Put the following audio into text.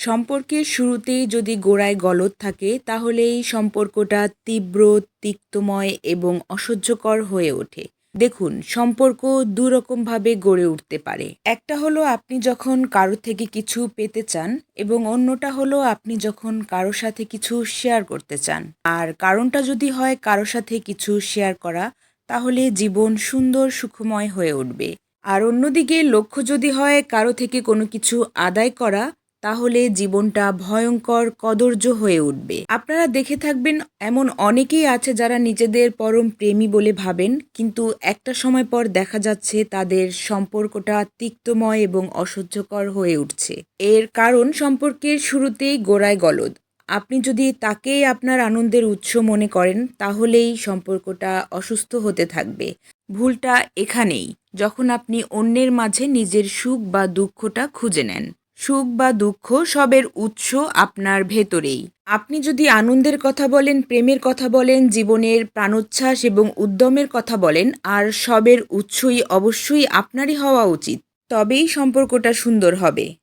সম্পর্কের শুরুতেই যদি গোড়ায় গলদ থাকে তাহলে এই সম্পর্কটা তীব্র, তিক্তময় এবং অসহ্যকর হয়ে ওঠে। দেখুন, সম্পর্ক দুরকমভাবে গড়ে উঠতে পারে। একটা হলো আপনি যখন কারও থেকে কিছু পেতে চান এবং অন্যটা হলো আপনি যখন কারোর সাথে কিছু শেয়ার করতে চান। আর কারণটা যদি হয় কারোর সাথে কিছু শেয়ার করা, তাহলে জীবন সুন্দর, সুখময় হয়ে উঠবে। আর অন্যদিকে লক্ষ্য যদি হয় কারও থেকে কোনো কিছু আদায় করা তাহলে জীবনটা ভয়ঙ্কর কদর্য হয়ে উঠবে। আপনারা দেখে থাকবেন, এমন অনেকেই আছে যারা নিজেদের পরম প্রেমী বলে ভাবেন, কিন্তু একটা সময় পর দেখা যাচ্ছে তাদের সম্পর্কটা তিক্তময় এবং অসহ্যকর হয়ে উঠছে। এর কারণ সম্পর্কের শুরুতেই গোড়ায় গলদ। আপনি যদি তাকেই আপনার আনন্দের উৎস মনে করেন, তাহলেই সম্পর্কটা অসুস্থ হতে থাকবে। ভুলটা এখানেই, যখন আপনি অন্যের মাঝে নিজের সুখ বা দুঃখটা খুঁজে নেন। সুখ বা দুঃখ সবের উৎস আপনার ভেতরেই। আপনি যদি আনন্দের কথা বলেন, প্রেমের কথা বলেন, জীবনের প্রাণোচ্ছ্বাস এবং উদ্যমের কথা বলেন, আর সবের উৎসই অবশ্যই আপনারই হওয়া উচিত, তবেই সম্পর্কটা সুন্দর হবে।